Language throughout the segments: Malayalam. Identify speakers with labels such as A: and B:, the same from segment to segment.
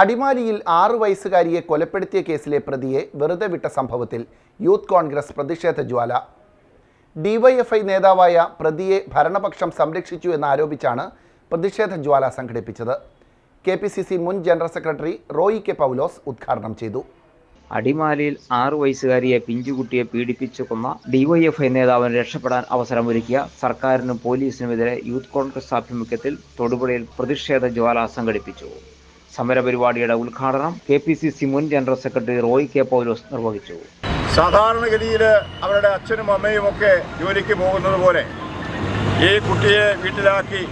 A: അടിമാലിയിൽ ആറു വയസ്സുകാരിയെ കൊലപ്പെടുത്തിയ കേസിലെ പ്രതിയെ വെറുതെ വിട്ട സംഭവത്തിൽ യൂത്ത് കോൺഗ്രസ് പ്രതിഷേധ ജ്വാല. ഡിവൈഎഫ്ഐ നേതാവായ പ്രതിയെ ഭരണപക്ഷം സംരക്ഷിച്ചു എന്നാരോപിച്ചാണ് പ്രതിഷേധ ജ്വാല സംഘടിപ്പിച്ചത്. കെ പി സി സി മുൻ general secretary Roy K Paulose ഉദ്ഘാടനം ചെയ്തു.
B: അടിമാലിയിൽ ആറു വയസ്സുകാരിയെ പിഞ്ചുകുട്ടിയെ പീഡിപ്പിച്ചു കൊന്ന ഡിവൈഎഫ്ഐ നേതാവിന് രക്ഷപ്പെടാൻ അവസരമൊരുക്കിയ സർക്കാരിനും പോലീസിനുമെതിരെ യൂത്ത് കോൺഗ്രസ് ആഭിമുഖ്യത്തിൽ തൊടുപുഴയിൽ പ്രതിഷേധ ജ്വാല സംഘടിപ്പിച്ചു. സമരപരിപാടിയുടെ ഉദ്ഘാടനം കെ പി സി സി മുൻ general secretary Roy K Paulose നിർവഹിച്ചു.
C: സാധാരണഗതിയിൽ അവരുടെ അച്ഛനും അമ്മയും ഒക്കെ ജോലിക്ക് പോകുന്നത് പോലെ ഈ കുട്ടിയെ വീട്ടിലാക്കി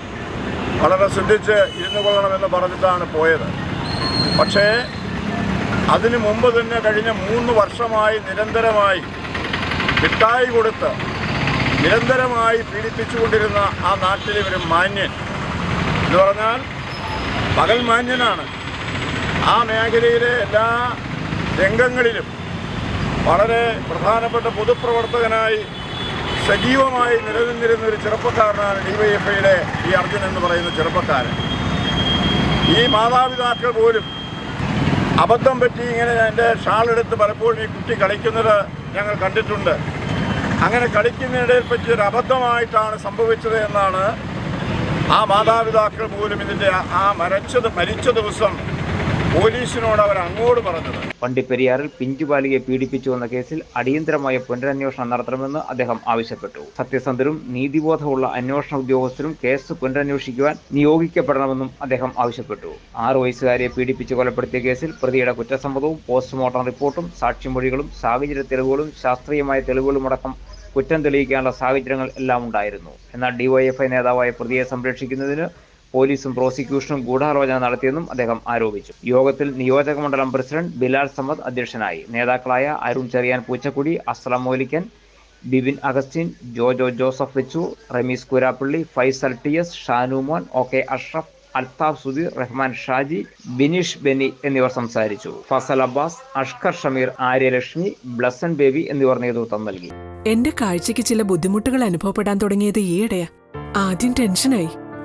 C: വളരെ ശ്രദ്ധിച്ച് ഇരുന്നു കൊള്ളണമെന്ന് പറഞ്ഞിട്ടാണ് പോയത്. പക്ഷേ അതിനു മുമ്പ് തന്നെ കഴിഞ്ഞ മൂന്ന് വർഷമായി നിരന്തരമായി മിഠായി കൊടുത്ത് നിരന്തരമായി പീഡിപ്പിച്ചുകൊണ്ടിരുന്ന ആ നാട്ടിലെ ഒരു മാന്യൻ. എന്ന് പറഞ്ഞാൽ പകൽ മാന്യനാണ്. ആ മേഖലയിലെ എല്ലാ രംഗങ്ങളിലും വളരെ പ്രധാനപ്പെട്ട പൊതുപ്രവർത്തകനായി സജീവമായി നിലനിന്നിരുന്ന ഒരു ചെറുപ്പക്കാരനാണ് ഡിവൈഎഫ്ഐയുടെ ഈ അർജുൻ എന്ന് പറയുന്ന ചെറുപ്പക്കാരൻ. ഈ മാതാപിതാക്കൾ പോലും അബദ്ധം പറ്റി ഇങ്ങനെ എന്റെ ഷാളെടുത്ത് പലപ്പോഴും ഈ കുട്ടി കളിക്കുന്നത് ഞങ്ങൾ കണ്ടിട്ടുണ്ട്. അങ്ങനെ കളിക്കുന്നതിനിടയിൽ പറ്റിയൊരു അബദ്ധമായിട്ടാണ് സംഭവിച്ചത് എന്നാണ് ആ മാതാപിതാക്കൾ പോലും ഇതിന്റെ ആ- മരച്ചത് മരിച്ച ദിവസം പോലീസിനോട് അവർ അങ്ങോട്ട് പറഞ്ഞത്.
B: വണ്ടിപ്പെരിയാറിൽ പിഞ്ചുപാലിയെ പീഡിപ്പിച്ചു എന്ന കേസിൽ അടിയന്തരമായ പുനരന്വേഷണം നടത്തണമെന്ന് അദ്ദേഹം ആവശ്യപ്പെട്ടു. സത്യസന്ധരും നീതിബോധമുള്ള അന്വേഷണ ഉദ്യോഗസ്ഥരും കേസ് പുനരന്വേഷിക്കുവാൻ നിയോഗിക്കപ്പെടണമെന്നും അദ്ദേഹം ആവശ്യപ്പെട്ടു. ആറു വയസ്സുകാരിയെ പീഡിപ്പിച്ച് കൊലപ്പെടുത്തിയ കേസിൽ പ്രതിയുടെ കുറ്റസമ്മതവും പോസ്റ്റ്മോർട്ടം റിപ്പോർട്ടും സാക്ഷിമൊഴികളും സാഹചര്യ തെളിവുകളും ശാസ്ത്രീയമായ തെളിവുകളുമടക്കം കുറ്റം തെളിയിക്കാനുള്ള സാഹചര്യങ്ങൾ എല്ലാം ഉണ്ടായിരുന്നു. എന്നാൽ ഡിവൈഎഫ്ഐ നേതാവായ പ്രതിയെ സംരക്ഷിക്കുന്നതിന് പോലീസും പ്രോസിക്യൂഷനും ഗൂഢാലോചന നടത്തിയെന്നും അദ്ദേഹം ആരോപിച്ചു. യോഗത്തിൽ നിയോജക മണ്ഡലം പ്രസിഡന്റ് ബിലാൽ സമദ് അധ്യക്ഷനായി. നേതാക്കളായ അരുൺ ചെറിയാൻ പൂച്ചക്കുടി അസ്ലം മോലിക്കൻ ബിബിൻ അഗസ്റ്റിൻ ജോജോ ജോസഫ് വെച്ചു Rameez Kurappally Faisal T S Shanumon O K Ashraf Althaf Sudheer Rahman Shaji Bineesh Benny എന്നിവർ സംസാരിച്ചു. ഫസൽ അബ്ബാസ് അഷ്കർ ഷമീർ ആര്യലക്ഷ്മി ബ്ലസൻ ബേബി എന്നിവർ നേതൃത്വം നൽകി.
D: എന്റെ കാഴ്ചയ്ക്ക് ചില ബുദ്ധിമുട്ടുകൾ അനുഭവപ്പെടാൻ തുടങ്ങിയത് ഈയിടെയാ. ആദ്യം ടെൻഷനായി.